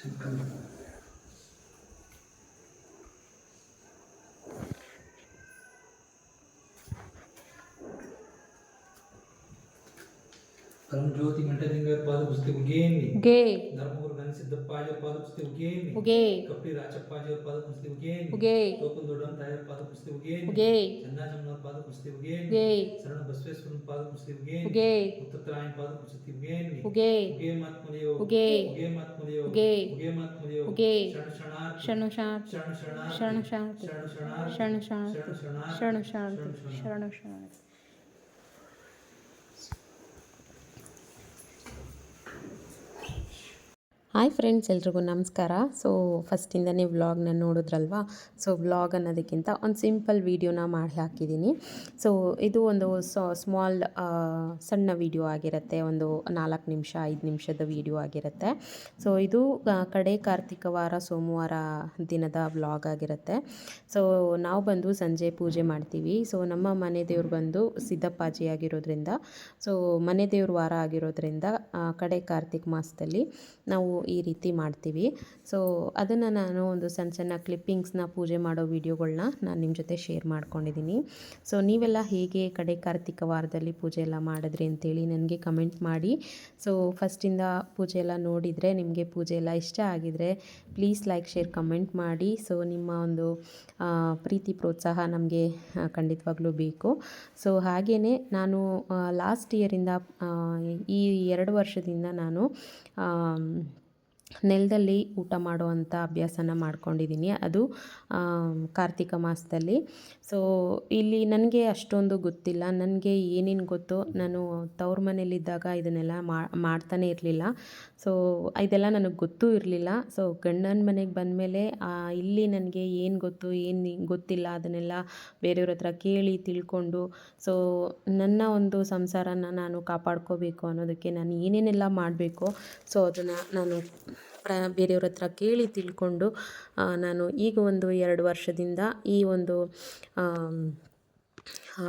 这个 ಪರಮಜ್ಯೋತಿ ಮಂಟಲಿಂಗರ ಪಾದ ಪುಸ್ತಕ ಉಗೇಮಿ ಉಗೆ ಧರ್ಮಗುರು ಗಣಸಿದ್ದಪ್ಪಾಜಿಯ ಪಾದ ಪುಸ್ತಕ ಉಗೇಮಿ ಉಗೆ ಕಪ್ಪಿ ರಾಚಪ್ಪಾಜಿಯ ಪಾದ ಪುಸ್ತಕ ಉಗೇಮಿ ಉಗೆ ಟೋಕನ್ ದೊಡ್ಡನ್ ತಾಯರ ಪಾದ ಪುಸ್ತಕ ಉಗೇಮಿ ಉಗೆ ಚನ್ನಾಜಮ್ಮನ ಪಾದ ಪುಸ್ತಕ ಉಗೇಮಿ ಉಗೆ ಶರಣ ಬಸವೇಶ್ವರನ ಪಾದ ಪುಸ್ತಕ ಉಗೇಮಿ ಉಗೆ ಉತ್ತರಾಯಣ ಪಾದ ಪುಸ್ತಕ ಉಗೇಮಿ ಉಗೆ ಉಗೆ ಮಾತ್ಮನೆಯೋ ಉಗೆ ಉಗೆ ಮಾತ್ಮನೆಯೋ ಉಗೆ ಉಗೆ ಮಾತ್ಮನೆಯೋ ಉಗೆ ಶರಣ ಶರಣಾರ್ಥಿ ಶರಣು ಶಾಂತಿ ಶರಣ ಶರಣಾರ್ಥಿ ಶರಣು ಶಾಂತಿ ಶರಣ ಶರಣಾರ್ಥಿ ಶರಣು ಶರಣ ಶಾಂತಿ ಶರಣಾರ್ಥಿ ಶರಣು ಶಾಂತಿ ಶರಣು ಶಾಂತಿ ಹಾಯ್ ಫ್ರೆಂಡ್ಸ್ ಎಲ್ರಿಗೂ ನಮಸ್ಕಾರ. ಸೊ ಫಸ್ಟಿಂದನೇ ವ್ಲಾಗ್ನ ನೋಡಿದ್ರಲ್ವಾ? ಸೊ ವ್ಲಾಗ್ ಅನ್ನೋದಕ್ಕಿಂತ ಒಂದು ಸಿಂಪಲ್ ವೀಡಿಯೋನ ಮಾಡಿ ಹಾಕಿದ್ದೀನಿ ಸೊ ಇದು ಒಂದು ಸ್ಮಾಲ್ ಸಣ್ಣ ವಿಡಿಯೋ ಆಗಿರುತ್ತೆ. ಒಂದು ನಾಲ್ಕು ನಿಮಿಷ, ಐದು ನಿಮಿಷದ ವಿಡಿಯೋ ಆಗಿರುತ್ತೆ. ಸೊ ಇದು ಕಡೆ ಕಾರ್ತಿಕ ವಾರ, ಸೋಮವಾರ ದಿನದ ವ್ಲಾಗ್ ಆಗಿರುತ್ತೆ. ಸೊ ನಾವು ಬಂದು ಸಂಜೆ ಪೂಜೆ ಮಾಡ್ತೀವಿ. ಸೊ ನಮ್ಮ ಮನೆ ದೇವ್ರು ಬಂದು ಸಿದ್ದಪ್ಪಾಜಿ ಆಗಿರೋದ್ರಿಂದ ಸೊ ಮನೆ ದೇವ್ರ ವಾರ ಆಗಿರೋದ್ರಿಂದ ಕಡೆ ಕಾರ್ತಿಕ್ ಮಾಸದಲ್ಲಿ ನಾವು ಈ ರೀತಿ ಮಾಡ್ತೀವಿ. ಸೊ ಅದನ್ನು ನಾನು ಒಂದು ಸಣ್ಣ ಸಣ್ಣ ಕ್ಲಿಪ್ಪಿಂಗ್ಸ್ನ ಪೂಜೆ ಮಾಡೋ ವೀಡಿಯೋಗಳನ್ನ ನಾನು ನಿಮ್ಮ ಜೊತೆ ಶೇರ್ ಮಾಡ್ಕೊಂಡಿದ್ದೀನಿ ಸೊ ನೀವೆಲ್ಲ ಹೇಗೆ ಕಡೆ ಕಾರ್ತಿಕ ವಾರದಲ್ಲಿ ಪೂಜೆ ಎಲ್ಲ ಮಾಡಿದ್ರಿ ಅಂತೇಳಿ ನನಗೆ ಕಮೆಂಟ್ ಮಾಡಿ. ಸೊ ಫಸ್ಟಿಂದ ಪೂಜೆ ಎಲ್ಲ ನೋಡಿದರೆ ನಿಮಗೆ ಪೂಜೆ ಎಲ್ಲ ಇಷ್ಟ ಆಗಿದರೆ ಪ್ಲೀಸ್ ಲೈಕ್ ಶೇರ್ ಕಮೆಂಟ್ ಮಾಡಿ. ಸೊ ನಿಮ್ಮ ಒಂದು ಪ್ರೀತಿ ಪ್ರೋತ್ಸಾಹ ನಮಗೆ ಖಂಡಿತವಾಗ್ಲೂ ಬೇಕು. ಸೊ ಹಾಗೆಯೇ ನಾನು ಲಾಸ್ಟ್ ಇಯರಿಂದ ಈ ಎರಡು ವರ್ಷದಿಂದ ನಾನು ನೆಲದಲ್ಲಿ ಊಟ ಮಾಡುವಂಥ ಅಭ್ಯಾಸನ ಮಾಡ್ಕೊಂಡಿದ್ದೀನಿ. ಅದು ಕಾರ್ತಿಕ ಮಾಸದಲ್ಲಿ. ಸೊ ಇಲ್ಲಿ ನನಗೆ ಅಷ್ಟೊಂದು ಗೊತ್ತಿಲ್ಲ. ನನಗೆ ಏನೇನು ಗೊತ್ತು ನಾನು ತವ್ರ ಮನೇಲಿದ್ದಾಗ ಇದನ್ನೆಲ್ಲ ಮಾಡ್ತಾನೆ ಇರಲಿಲ್ಲ. ಸೊ ಇದೆಲ್ಲ ನನಗೆ ಗೊತ್ತೂ ಇರಲಿಲ್ಲ. ಸೊ ಗಂಡನ ಮನೆಗೆ ಬಂದಮೇಲೆ ಇಲ್ಲಿ ನನಗೆ ಏನು ಗೊತ್ತು, ಏನು ಗೊತ್ತಿಲ್ಲ ಅದನ್ನೆಲ್ಲ ಬೇರೆಯವ್ರ ಹತ್ರ ಕೇಳಿ ತಿಳ್ಕೊಂಡು ಸೊ ನನ್ನ ಒಂದು ಸಂಸಾರನ ನಾನು ಕಾಪಾಡ್ಕೋಬೇಕು ಅನ್ನೋದಕ್ಕೆ ನಾನು ಏನೇನೆಲ್ಲ ಮಾಡಬೇಕು ಸೊ ಅದನ್ನು ನಾನು ಪ್ರ, ಬೇರೆಯವ್ರ ಹತ್ರ ಕೇಳಿ ತಿಳ್ಕೊಂಡು ನಾನು ಈಗ ಒಂದು ಎರಡು ವರ್ಷದಿಂದ ಈ ಒಂದು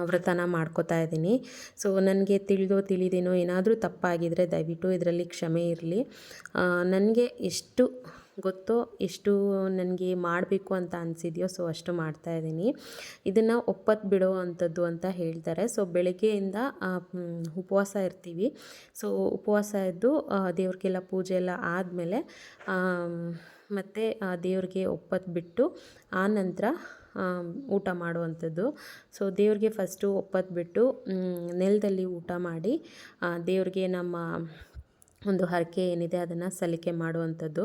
ವ್ರತನ ಮಾಡ್ಕೋತಾ ಇದ್ದೀನಿ. ಸೊ, ನನಗೆ ತಿಳಿದೋ ತಿಳಿದೇನೋ ಏನಾದರೂ ತಪ್ಪಾಗಿದ್ದರೆ ದಯವಿಟ್ಟು ಇದರಲ್ಲಿ ಕ್ಷಮೆ ಇರಲಿ. ನನಗೆ ಎಷ್ಟು ಗೊತ್ತೋ ಎಷ್ಟು ನನಗೆ ಮಾಡಬೇಕು ಅಂತ ಅನಿಸಿದೆಯೋ, ಸೊ ಅಷ್ಟು ಮಾಡ್ತಾ ಇದ್ದೀನಿ. ಇದನ್ನು ಒಪ್ಪತ್ತು ಬಿಡೋ ಅಂಥದ್ದು ಅಂತ ಹೇಳ್ತಾರೆ. ಸೊ ಬೆಳಗ್ಗೆಯಿಂದ ಉಪವಾಸ ಇರ್ತೀವಿ. ಸೊ ಉಪವಾಸ ಇದ್ದು ದೇವ್ರಿಗೆಲ್ಲ ಪೂಜೆ ಎಲ್ಲ ಆದಮೇಲೆ ಮತ್ತು ದೇವ್ರಿಗೆ ಒಪ್ಪತ್ತು ಬಿಟ್ಟು, ಆ ನಂತರ ಊಟ ಮಾಡುವಂಥದ್ದು. ಸೊ ದೇವ್ರಿಗೆ ಫಸ್ಟು ಒಪ್ಪತ್ತು ಬಿಟ್ಟು ನೆಲದಲ್ಲಿ ಊಟ ಮಾಡಿ ದೇವ್ರಿಗೆ ನಮ್ಮ ಒಂದು ಹರಕೆ ಏನಿದೆ ಅದನ್ನು ಸಲ್ಲಿಕೆ ಮಾಡುವಂಥದ್ದು.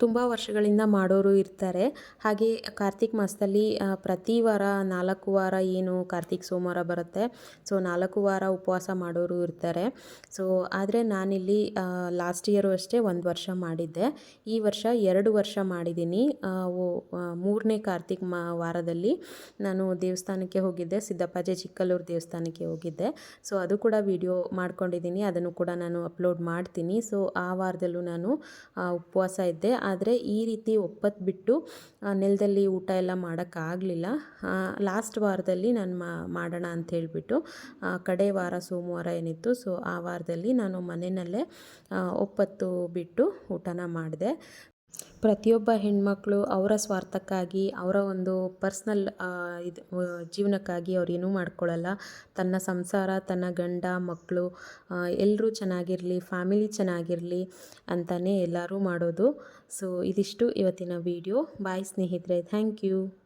ತುಂಬ ವರ್ಷಗಳಿಂದ ಮಾಡೋರು ಇರ್ತಾರೆ. ಹಾಗೆ ಕಾರ್ತಿಕ್ ಮಾಸದಲ್ಲಿ ಪ್ರತಿ ವಾರ ನಾಲ್ಕು ವಾರ ಏನು ಕಾರ್ತಿಕ್ ಸೋಮವಾರ ಬರುತ್ತೆ. ಸೊ, ನಾಲ್ಕು ವಾರ ಉಪವಾಸ ಮಾಡೋರು ಇರ್ತಾರೆ. ಸೊ, ಆದರೆ ನಾನಿಲ್ಲಿ ಲಾಸ್ಟ್ ಇಯರು ಅಷ್ಟೇ ಒಂದು ವರ್ಷ ಮಾಡಿದ್ದೆ. ಈ ವರ್ಷ ಎರಡು ವರ್ಷ ಮಾಡಿದ್ದೀನಿ. ಮೂರನೇ ಕಾರ್ತಿಕ್ ಮಾ, ವಾರದಲ್ಲಿ ನಾನು ದೇವಸ್ಥಾನಕ್ಕೆ ಹೋಗಿದ್ದೆ. ಸಿದ್ದಪ್ಪಾಜೆ ಚಿಕ್ಕಲ್ಲೂರು ದೇವಸ್ಥಾನಕ್ಕೆ ಹೋಗಿದ್ದೆ. ಸೊ, ಅದು ಕೂಡ ವಿಡಿಯೋ ಮಾಡ್ಕೊಂಡಿದ್ದೀನಿ. ಅದನ್ನು ಕೂಡ ನಾನು ಅಪ್ಲೋಡ್ ಮಾಡ್ತೀನಿ. ಸೊ, ಆ ವಾರದಲ್ಲೂ ನಾನು ಉಪವಾಸ ಇದ್ದೆ. ಆದರೆ ಈ ರೀತಿ ಒಪ್ಪತ್ತು ಬಿಟ್ಟು ನೆಲದಲ್ಲಿ ಊಟ ಎಲ್ಲ ಮಾಡೋಕ್ಕಾಗಲಿಲ್ಲ. ಲಾಸ್ಟ್ ವಾರದಲ್ಲಿ ನಾನು ಮಾಡೋಣ ಅಂತ ಹೇಳಿಬಿಟ್ಟು ಕಡೆ ವಾರ ಸೋಮವಾರ ಏನಿತ್ತು ಸೊ ಆ ವಾರದಲ್ಲಿ ನಾನು ಮನೆಯಲ್ಲೇ ಒಪ್ಪತ್ತು ಬಿಟ್ಟು ಊಟನ ಮಾಡಿದೆ. ಪ್ರತಿಯೊಬ್ಬ ಹೆಣ್ಮಕ್ಳು ಅವರ ಸ್ವಾರ್ಥಕ್ಕಾಗಿ, ಅವರ ಒಂದು ಪರ್ಸ್ನಲ್ ಇದು ಜೀವನಕ್ಕಾಗಿ ಅವ್ರು ಏನೂ ಮಾಡ್ಕೊಳ್ಳಲ್ಲ. ತನ್ನ ಸಂಸಾರ, ತನ್ನ ಗಂಡ ಮಕ್ಕಳು ಎಲ್ಲರೂ ಚೆನ್ನಾಗಿರಲಿ, ಫ್ಯಾಮಿಲಿ ಚೆನ್ನಾಗಿರಲಿ ಅಂತಲೇ ಎಲ್ಲರೂ ಮಾಡೋದು. ಸೊ, ಇದಿಷ್ಟು ಇವತ್ತಿನ ವಿಡಿಯೋ. ಬಾಯ್ ಸ್ನೇಹಿತರೆ. Thank you.